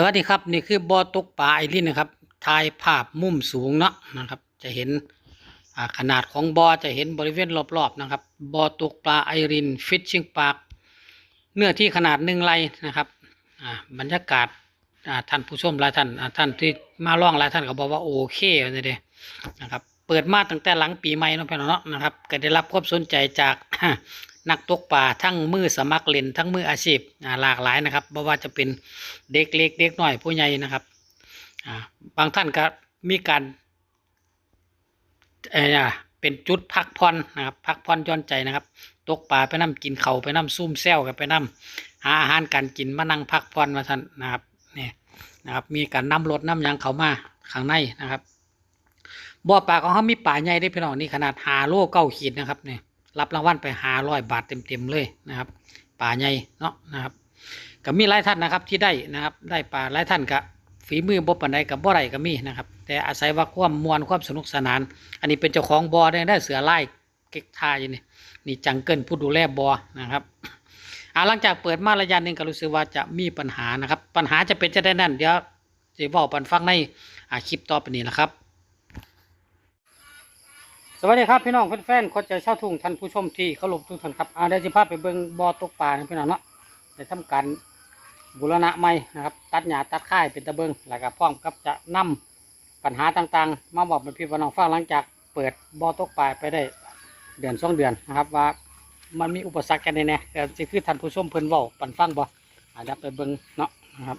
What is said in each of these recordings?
สวัสดีครับนี่คือบ่อตกปลาไอรินนะครับถ่ายภาพมุมสูงเนาะนะครับ จะเห็นขนาดของบ่อจะเห็นบริเวณรอบๆนะครับบ่อตกปลาไอรินฟิชชิงปาร์คเนื้อที่ขนาดหนึ่งไรนะครับบรรยากาศท่านผู้ชมหลายท่านท่านที่มาล่องหลายท่านก็บอกว่าโอเคเลยเดนะครับ เปิดมาตั้งแต่หลังปีใหม่เนาะพี่น้องเนาะนะครับก็ได้รับความสนใจจาก นักตกปลาทั้งมือสมัครเล่นทั้งมืออาชีพหลากหลายนะครับเพราะว่าจะเป็นเด็กเล็กเด็กน้อยผู้ใหญ่นะครับบางท่านก็มีการเเป็นจุดพักผ่อนนะครับพักผ่อนย่อนใจนะครับ ตกปลาไปน้ำกินเขาไปน้ำซุ่มแซวกันไปน้ำหาอาหารการกินมานั่งพักผ่อนมาท่านนะครับนี่นะครับ มีการนำรถน้ำยางเขามาข้างในนะครับบ่อปลาของเขามีป่าใหญ่ได้พี่น้องนี่ขนาดหาโลเก้าขีดนะครับเนี่ย รับรางวัลไปหาร้อยบาทเต็มๆเลยนะครับป่าใหญ่เนาะนะครับก็มีหลายท่านนะครับที่ได้นะครับได้ป่าหลายท่านกับฝีมือบ่ปานใดกับบ่ไรก็มีนะครับ แต่อาศัยว่าความมวลความสนุกสนาน อันนี้เป็นเจ้าของบ่อได้ได้เสือไล่เก็กทาอยู่นี่นี่จังเกิลผู้ดูแลบ่อนะครับอาหลังจากเปิดมาระยะหนึ่งก็รู้สึกว่าจะมีปัญหานะครับ ปัญหาจะเป็นจะได้นั่นเดี๋ยวจะบอกปันฟังในคลิปต่อไปนี้นะครับ สวัสดีครับพี่น้องแฟนๆคนใจเช่าทุ่งท่านผู้ชมที่เคารพทุกท่านครับอาได้จิพาไปเบิงบ่อตกปลานะพี่น้องเนาะได้ทำการบูรณะใหม่นะครับ ตัดหญ้าตัดค่ายเป็นตะเบิงแล้วก็พร้อมกับจะนำปัญหาต่างๆ มาบอกเป็นพี่น้องฟังหลังจากเปิดบ่อตกปลาไปได้เดือนสองเดือนนะครับ ว่ามันมีอุปสรรคกันแน่ๆแต่สิคือท่านผู้ชมเพิ่นเว้าปันฟังบ่อาจจะไปเบิงเนาะนะครับ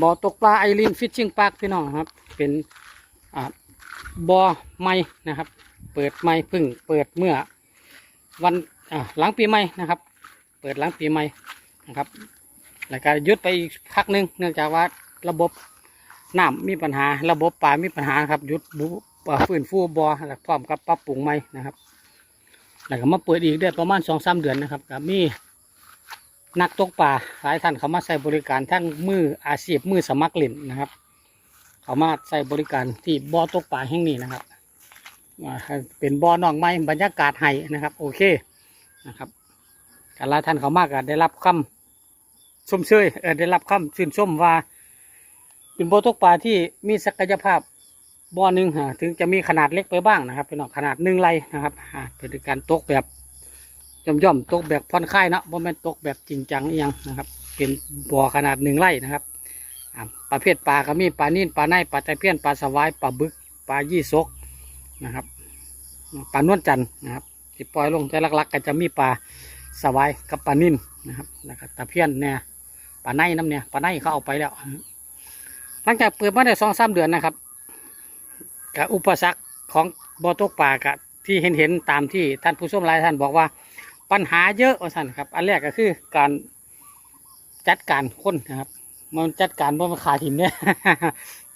บ่อตกปลาไอรินฟิชชิงปาร์คพี่น้องครับ เป็นบ่อใหม่นะครับ เปิดใหม่พึ่งเปิดเมื่อวันหลังปีใหม่นะครับ เปิดหลังปีใหม่นะครับแล้วก็ยุดไปอีกพักหนึ่งเนื่องจากว่าระบบน้ำมีปัญหาระบบป่ามีปัญหาครับยุดบุฟื้นฟูบ่อแล้วพร้อมกับปรับปรุงใหม่นะครับ แล้วก็มาเปิดอีกได้ประมาณสองสามเดือนนะครับก็มี นักตกปลาหลายท่านเขามาใช้บริการทั้งมืออาชีพมือสมัครเล่นนะครับ เขามาใช้บริการที่บ่อตกปลาแห่งนี้นะครับเป็นบ่อนองไม้บรรยากาศให้นะครับ โอเคนะครับหลายท่านเขามากก็ได้รับคำชมเชยเออได้รับคำชื่นชมว่า เป็นบ่อตกปลาที่มีศักยภาพบ่อหนึ่งฮะถึงจะมีขนาดเล็กไปบ้างนะครับเป็นขนาดหนึ่งไรนะครับอ่าเป็นการตกแบบ ย่อมย่อมตกแบบผ่อนคลายเนาะบ่แม่นตกแบบจริงจังอีหยังนะครับ เป็นบ่อขนาดหนึ่งไร่นะครับอ่าประเภทปลาก็มีปลานิ่นปลาในปลาตะเพียนปลาสวายปลาบึกปลายี่สกนะครับปลานวลจันทร์นะครับที่ปล่อยลงแต่ลักๆก็จะมีปลาสวายกับปลานิ่นนะครับแล้วก็ตะเพียนเนี่ยปลาในน้ำเนี่ยปลาในเขาเอาไปแล้ว หลังจากเปิดมาได้สองสามเดือนนะครับกับอุปสรรคของบ่อตกปลากะที่เห็นเห็นๆตามที่ท่านผู้ชมหลายท่านบอกว่า ปัญหาเยอะว่าสั่นครับ อันแรกก็คือการจัดการคนนะครับ มันจัดการบนขาถิ่นเนี่ย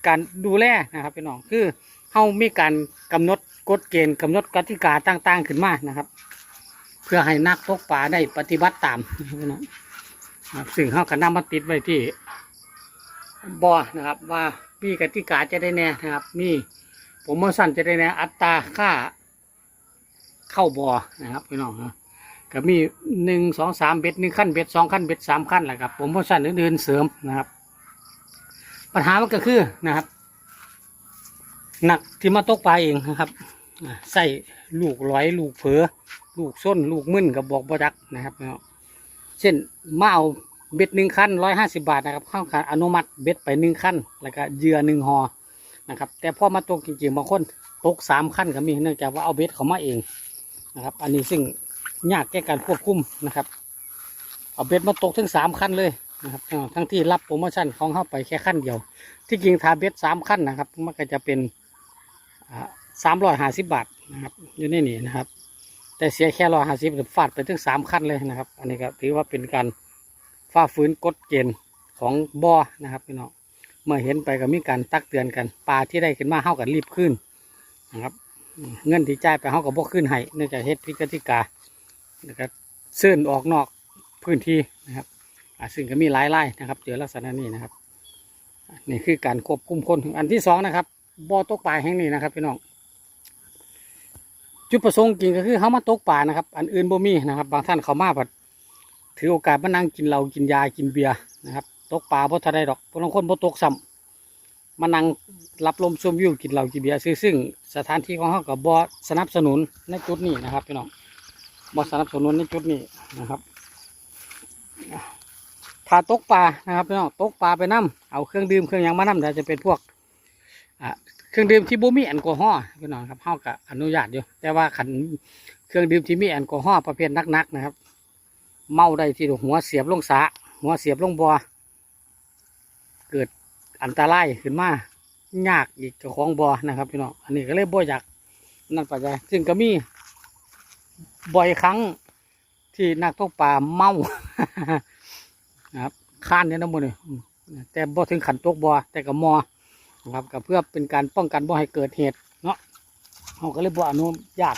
การดูแลนะครับพี่น้องคือเฮามีการกำหนดกฎเกณฑ์กำหนดกติกาต่างๆขึ้นมานะครับ เพื่อให้นักตกปลาได้ปฏิบัติตามนะครับพี่น้องครับซึ่งเฮาก็นำมาติดไว้ที่บ่อนะครับ ว่ามีกติกาจะได้แน่นะครับ มีโปรโมชั่นจะได้แน่อัตราค่าเข้าบ่อนะครับพี่น้องนะ ก็มีหนึ่งสองสามเบ็ดหนึ่งขั้นเบ็ดสองขั้นเบ็ดสามขั้นแหละครับ ผมโมชั่นอื่นๆเสริมนะครับ ปัญหามันก็คือนะครับ หนักที่มาตกปลาเองนะครับใส่ลูกร้อยลูกเผลอลูกส้นลูกมึนกับบอกบจักนะครับเนาะเช่นมาเอาเบ็ดหนึ่งขั้นร้อยห้าสิบาทนะครับเข้าการอนุมัติเบ็ดไปหนึ่งขั้นแล้วก็เยื่อหนึ่งหอนะครับ แต่พอมาตกจริงๆบางคนตกสามขั้นก็มีเนื่องจากว่าเอาเบ็ดเขามาเองนะครับ อันนี้ซึ่ง ยากแก้การควบคุมนะครับ เอาเบ็ดมาตกถึงสามขั้นเลยนะครับทั้งที่รับโปรโมชั่นของเข้าไปแค่ขั้นเดียว ที่จริงทาเบ็ดสามขั้นนะครับมันก็จะเป็นสามร้อยห้าสิบบาทนะครับอยู่ในนี่นะครับ แต่เสียแค่ร้อยห้าสิบฟาดไปถึงสามขั้นเลยนะครับ อันนี้ก็ถือว่าเป็นการฝ่าฝืนกฎเกณฑ์ของบ่อนะครับพี่น้องเมื่อเห็นไปก็มีการตักเตือนกันปลาที่ได้ขึ้นมาเข้ากันรีบขึ้นนะครับ เงินที่จ่ายไปเข้าก็บ่ขึ้นให้เนื่องจากเฮ็ดพิกติกา นะครับเสื่อนออกนอกพื้นที่นะครับซึ่งก็มีหลายไล่นะครับเจอลักษณะนี้นะครับนี่คือการควบคุมคนอันที่สองนะครับบ่อตกปลาแห่งนี้นะครับพี่น้องจุดประสงค์จริงก็คือเขามาตกปลานะครับ อันอื่นบ่มีนะครับ บางท่านเขามาแบบถือโอกาสมานั่งกินเหล้ากินยากินเบียร์นะครับ ตกปลาเพราะทะได้ดอกบางคนบ่ตกซ้ำมานั่งรับลมชมวิวกินเหล้ากินเบียร์ซึ่งสถานที่ของเขากับบ่สนับสนุนในจุดนี้นะครับพี่น้อง บ่สนับสนุนในจุดนี้นะครับถ้าตกปลานะครับพี่น้องตกปลาไปน้ำเอาเครื่องดื่มเครื่องยังมาน้ำแต่จะเป็นพวกเครื่องดื่มที่บ่มีแอลกอฮอล์พี่น้องครับเฮาก็อนุญาตอยู่ แต่ว่าขันเครื่องดื่มที่มีแอลกอฮอล์ประเภทนักๆนะครับ เมาได้ที่หัวเสียบลงสะหัวเสียบลงบ่อเกิดอันตรายขึ้นมายากอีกเจ้าของบ่อนะครับพี่น้องอันนี้ก็เลยบ่อยากนั่นปใจซึ่งก็มี บ่อยครั้งที่นักตกปลาเมานะครับข้านเนี่ยนะมึงนี่แต่บ่ถึงขันตกบ่อแต่ก็มอนะครับก็เพื่อเป็นการป้องกันบ่ให้เกิดเหตุเนาะเขาก็เลยบ่อนุญาต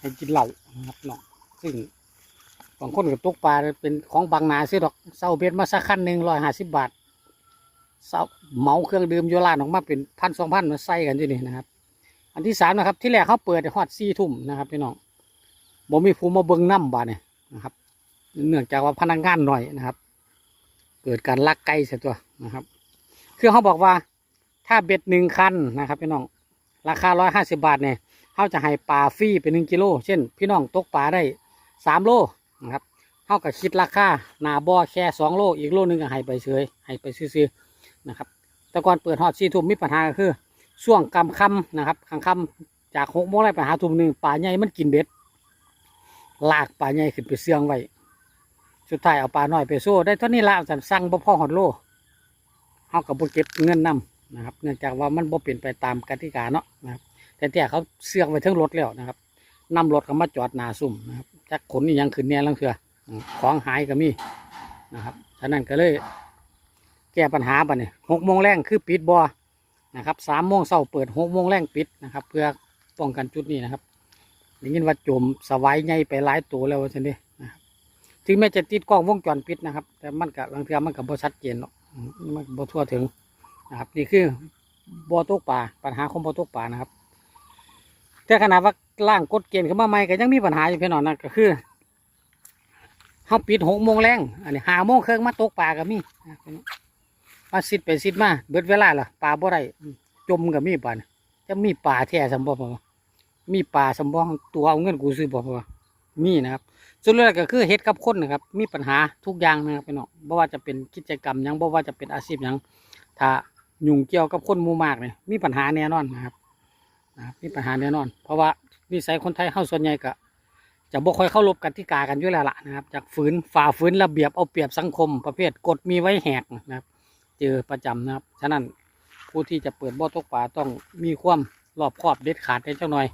ให้กินเหล้านะครับเนาะซึ่งบางคนก็ตกปลาเป็นของบางนาซื้อดอกเศร้าเบ็ดมาสักคันหนึ่งร้อยห้าสิบบาทเศร้าเมาเครื่องดื่มโยร้านออกมาเป็นพันสองพันมาใส่กันอยู่นี่นะครับ อันที่สามนะครับที่แรกเขาเปิดฮอดสี่ทุ่มนะครับพี่น้อง บ่มีผู้มาเบิ้งน้ำบาดเนี่ยนะครับ เนื่องจากว่าพนักงานหน่อยนะครับ เกิดการลักไก่เสียตัวนะครับ คือเขาบอกว่าถ้าเบ็ดหนึ่งคันนะครับพี่น้องราคาร้อยห้าสิบาทเนี่ยเขาจะให้ปลาฟรีเป็นหนึ่งกิโลเช่น พี่น้องตกปลาได้สามโลนะครับเท่ากับคิดราคาหนาบ่อแค่สองโลอีกโลนึงก็ให้ไปเฉยให้ไปซื้อๆนะครับ แต่ก่อนเปิดฮอดซีทุ่มมีปัญหาก็คือช่วงกำคำนะครับกลางค่ำจากหกโมงแรกไปหาทุ่มหนึ่งป่าใหญ่มันกินเบ็ด ลากป่าใหญ่ขึ้นไปเสื่องไว้ สุดท้ายเอาปลาน้อยไปโซ่ได้เท่านี้ละสั่งสั่งบ่พ่อหอดโลเฮากับบ่เก็บเงินนํนะครับ เนื่องจากว่ามันบ่เป็นไปตามกติกาเนาะนะครับแต่แต่เขาเสื่องไว้ทั้งรถแล้วนะครับนำรถเขามาจอดหนาซุ่มนะครับจักขนนี่ยังขึ้นแน่ลังเถื่ออืมของหายก็มีนะครับฉะนั้นก็เลยแก้ปัญหาบัดนี้หกโมงแรงคือปิดบอ่อนะครับสามโมงเช้าเปิดหกโมงแรงปิดนะครับ เพื่อป้องกันจุดนี้นะครับ ได้ยินว่าจมสวายใหญ่ไปหลายตัวแล้วว่าซั่นเด้นะครับถึงแม้จะติดกล้องวงจรปิดนะครับ แต่มันก็บางเทื่อมันก็บ่ชัดเจนหรอกอืมมันบ่ทั่วถึงนะครับ นี่คือบอตกปลาปัญหาของบอตกปลานะครับ แต่ขนาดว่าล่างกฎเกณฑ์ขึ้นมาใหม่ก็ยังมีปัญหาอยู่เพียงหน่อยนั่นก็คือเขาปิดหกโมงแรงอันนี้ห้าโมงเครึ่องมาตกปลาก็มีนะพี่น้องมาสิดไปสิดมาเบิดเวลาล่ะปลาบ่ได้จมก็มีปลานจะมีปลาแท้สมบูรณ์ มีปลาสมบูรณ์ตัวเอาเงินกูซื้อบ่พอมีนะครับส่วนเรื่องก็คือเฮ็ดกับคนนะครับ มีปัญหาทุกอย่างนะครับพี่น้องบ่ว่าจะเป็นกิจกรรมยังบ่ว่าจะเป็นอาชีพยังถ้ายุ่งเกี่ยวกับคนมูมากเนี่ยมีปัญหาแน่นอนนะครับนะมีปัญหาแน่นอน เพราะว่านิสัยคนไทยเข้าส่วนใหญ่ก็จะบ่ค่อยเข้ารบกติกากันอยู่แล้วล่ะนะครับ จากฝืนฝ่าฝืนระเบียบเอาเปรียบสังคม ประเภทกฎมีไว้แหกนะครับ เจอประจำนะครับ ฉะนั้นผู้ที่จะเปิดบ่อตกปลาต้องมีความรอบคอบเด็ดขาดในเจ้าหน่อย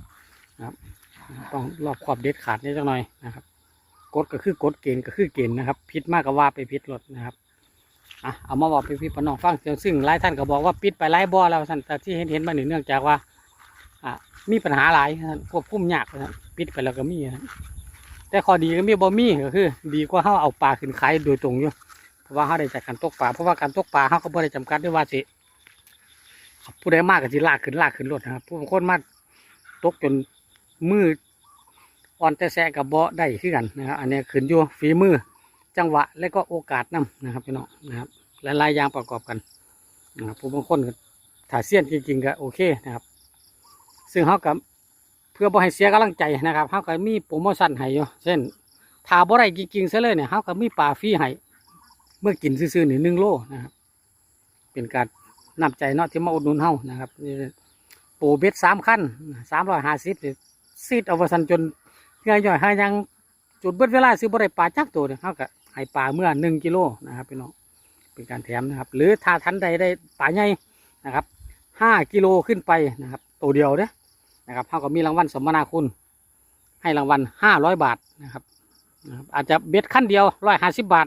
นะครับ ต้องรอบคอบเด็ดขาดนเจ้าหน่อยนะครับกฎก็คือกฎเกณฑ์ก็คือเกณฑ์นะครับผิดมากก็ว่าไปผิดรถนะครับอะเอามาบอกพี่พี่ปน้องฟังซึ่งหลายท่านก็บอกว่าปิดไปหลายบ่อแล้วท่านแต่ที่เห็นเห็นมาหนึ่งเนื่องจากว่าอะมีปัญหาหลายครับควบคุมยากนะครับปิดไปแล้วก็มีนะแต่ข้อดีก็มีบ่มีก็คือ ดีกว่าเขาเอาปลาขึ้นขายโดยตรงอยู่เพราะว่าเขาได้จากการตกปลาเพราะว่าการตกปลาเขาก็บ่ได้จำกัดด้วยว่าสิผู้ใดมากก็สิลากขึ้นลากขึ้นรถนะครับผู้บางคนมาตกจน มืออ่อนแต่แสกับบ่ได้คือกันนะครับอันนี้ขึ้นอยู่ฝีมือจังหวะและก็โอกาสนํนะครับพี่น้องนะครับหลายๆอย่างประกอบกันนะครับผู้บางคนถ้าเสี้ยนจริงๆก็โอเคนะครับ ซึ่งเขากับเพื่อบ่ให้เสียกำลังใจนะครับเขาก็มีโปรโมชั่นให้อยู่เช่นถ้าบ่ได้จริงๆซะเลยเนี่ยเขาก็มีปลาฟรีให้เมื่อกินซื่อๆหนึ่งหนึ่งโลนะครับ เป็นการนำใจเนาะที่มาอุดหนุนเฮานะครับโปรเบ็ดสามขั้นสามร้อยห้าสิบ ซีดเอาว้สันจนเงื่อย่อยหายังจุดเบิดเวลาซื้อบ่ได้ปลาจักตัวเนี่ยเขาก็ให้ปลาเมื่อหนึ่งกิโลนะครับพี่น้องเป็นการแถมนะครับ หรือถ้าทันใดได้ปลาใหญ่นะครับห้ากิโลขึ้นไปนะครับตัวเดียวเด้อนะครับเขาก็มีรางวัลสมนาคุณให้รางวัลห้าร้อยบาทนะครับนะครับอาจจะเบ็ดขั้นเดียวร้อยห้าสิบบาท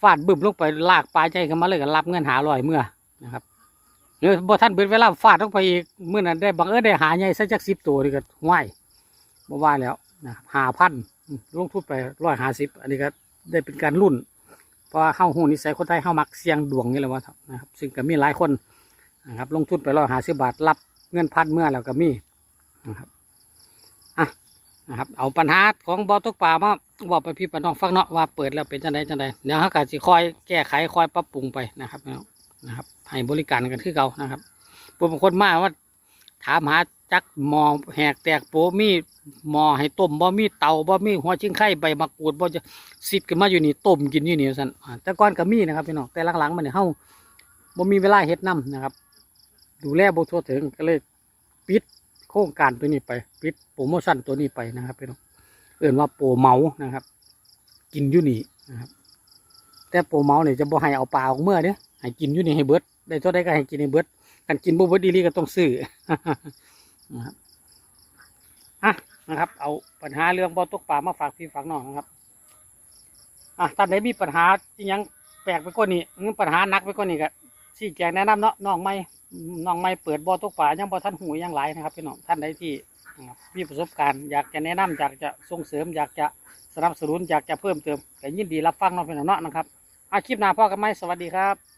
ฟาดบึ้มลงไปลากปลาใจกันมาเลยก็รับเงินหาร้อยเมื่อนะครับ หรือบ่ท่านเบิดเวลาฟาดลงไปอีกเมื่อนั้นได้บังเอิญได้หาใหญ่สักจักสิบตัวนี่ก็ไหวบ่ว่าแล้วนะหาพันลงทุนไปร้อยห้าสิบอันนี้ก็ได้เป็นการรุ่น เพราะเข้าหูนิสัยคนไทยเข้ามักเสี่ยงดวงนี่แหละว่านะครับ ซึ่งก็มีหลายคนนะครับ ลงทุนไปร้อยห้าสิบบาทรับเงินพันเมื่อแล้วก็มีนะครับอะนะครับ เอาปัญหาของบ่อตกปลามาบอกไปพี่ปน้องฟังเนาะว่าเปิดแล้วเป็นจังไดจังไดเดี๋ยวเขาก็สิคอยแก้ไขคอยปรับปรุงไปนะครับ นะครับ ให้บริการกันคือเก่านะครับผู้บางคนมาว่า ถามหาจักหมอแหกแตกโปมีหมอให้ต้มบ่มีเตาบ่มีหัวชิ้งไข่ใบมะกรูดบ่จะซิดกันมาอยู่นี่ต้มกินอยู่นี่สั่นแต่ก่อนก็มีนะครับพี่น้องแต่หลังๆมันเนี่ยเฮาบ่มีเวลาเฮ็ดน้ำนะครับ ดูแลบ่ทั่วถึงก็เลยปิดโครงการตัวนี้ไป ปิดโปรโมชั่นตัวนี้ไปนะครับพี่น้องเอื่นว่าโปรเมานะครับ กินอยู่นี่นะครับ แต่โปรเมาเนี่ยจะบ่ให้เอาปลาออกเมื่อเด้ ให้กินอยู่นี่ให้เบิดได้เท่าใดก็ให้กินให้เบิดกันกินบ่เบิดดีๆก็ต้องซื้อนะครับอะนะครับ เอาปัญหาเรื่องบ่อตกปลามาฝากพี่ฝากน้องนะครับอะท่านไหนมีปัญหาที่ยังแปลกไปกว่านี้หรือปัญหาหนักไปกว่านี้ก็ชี้แจงแนะนำเนาะน้องไม่น้องไม่เปิดบ่อตกปลายังบ่อท่านหูยังหลายนะครับพี่น้องท่านใดที่มีประสบการณ์อยากจะแนะนำอยากจะส่งเสริม อยากจะสนับสนุนอยากจะเพิ่มเติมก็ยินดีรับฟังเนาะพี่น้องเนาะนะครับอาคลิปหน้าพ่อกันไหมสวัสดีครับ